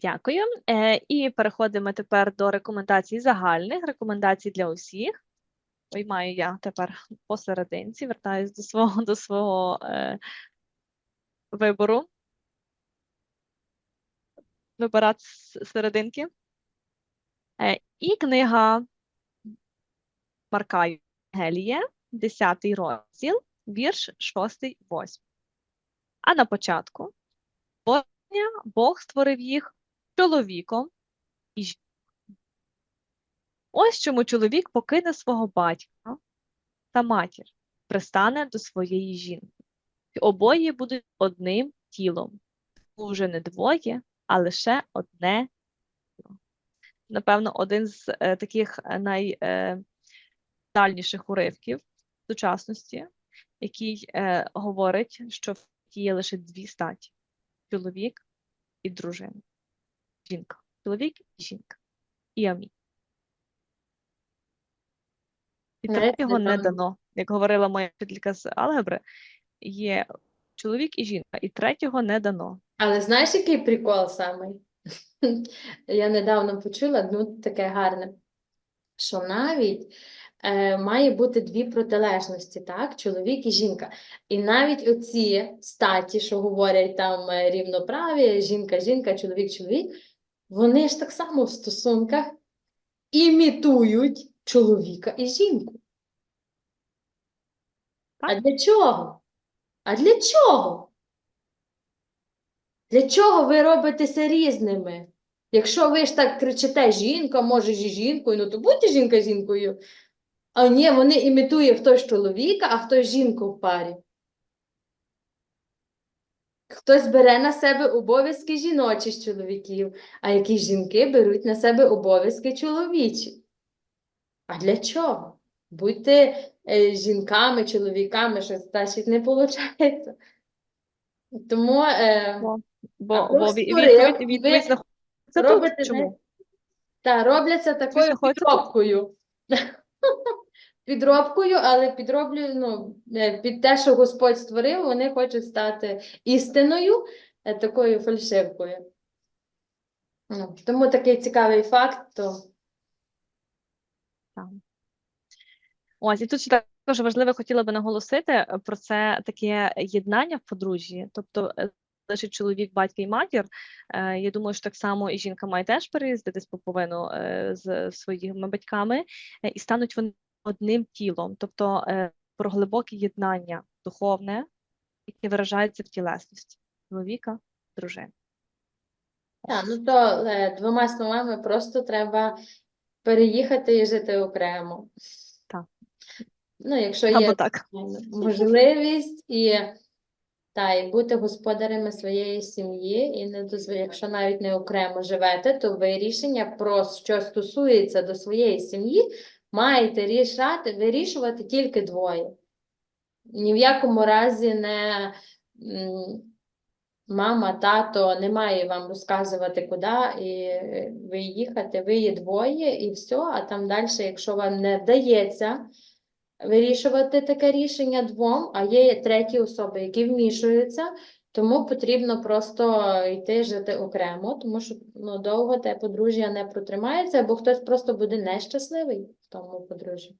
Дякую. Е, І переходимо тепер до рекомендацій загальних, рекомендацій для усіх. Ой, маю я тепер посерединці, вертаюсь до свого, до свого е, вибору. Вибирати серединки. Е, І книга Марка Євангелія, 10 розділ, вірш 6-8. А на початку Бог створив їх чоловіком і жінкою. Ось чому чоловік покине свого батька та матір, пристане до своєї жінки. І обоє будуть одним тілом. Вже не двоє, а лише одне тіло. Напевно, один з е, таких найдальніших уривків сучасності, який е, говорить, що в є лише дві статі: чоловік і дружина. Жінка. Чоловік і жінка. І амінь. І Знаєте, третього не дано. Як говорила моя вчителька з алгебри, є чоловік і жінка, і третього не дано. Але знаєш, який прикол самий? Я недавно почула ну, таке гарне, що навіть е, має бути дві протилежності, так? Чоловік і жінка. І навіть оці статі, що говорять там е, рівноправі, жінка, жінка, чоловік, чоловік, вони ж так само в стосунках імітують чоловіка і жінку. А для чого? А для чого? Для чого ви робитеся різними? Якщо ви ж так кричите, жінка може і жінкою, ну то будьте жінка жінкою. А ні, вони імітує хтось чоловіка, а хтось жінку в парі. Хтось бере на себе обов'язки жіночі з чоловіків, а якісь жінки беруть на себе обов'язки чоловічі. А для чого? Будьте е, жінками, чоловіками, що значить не виходить. Тому е, Бо, бо, бо відповідь, відповідь знаходиться тут. Чому? та, робляться такою тут. Підробкою. Але підроблю, ну, е, під те, що Господь створив, вони хочуть стати істиною, е, такою фальшивкою. Ну, тому такий цікавий факт, то Ось, і тут також важливо хотіла би наголосити е, про це таке єднання в подружжі, тобто лише чоловік, батько і матір. Я думаю, що так само і жінка має теж переїздити з поповину е, з своїми батьками, і стануть вони одним тілом, тобто е, про глибоке єднання духовне, яке виражається в тілесності чоловіка, дружини. та, ну, то е, двома словами просто треба переїхати і жити окремо. Так. Ну, якщо є так. можливість і, та, і бути господарями своєї сім'ї, і не дозв... якщо навіть не окремо живете, то ви рішення про що стосується до своєї сім'ї, маєте рішати, вирішувати тільки двоє. Ні в якому разі не мама, тато не має вам розказувати, куди і е, ви їхати, ви є двоє і все, а там далі, якщо вам не вдається вирішувати таке рішення двом, а є треті особи, які вмішуються, тому потрібно просто йти жити окремо, тому що ну, довго те подружжя не протримається, або хтось просто буде нещасливий в тому подружжі.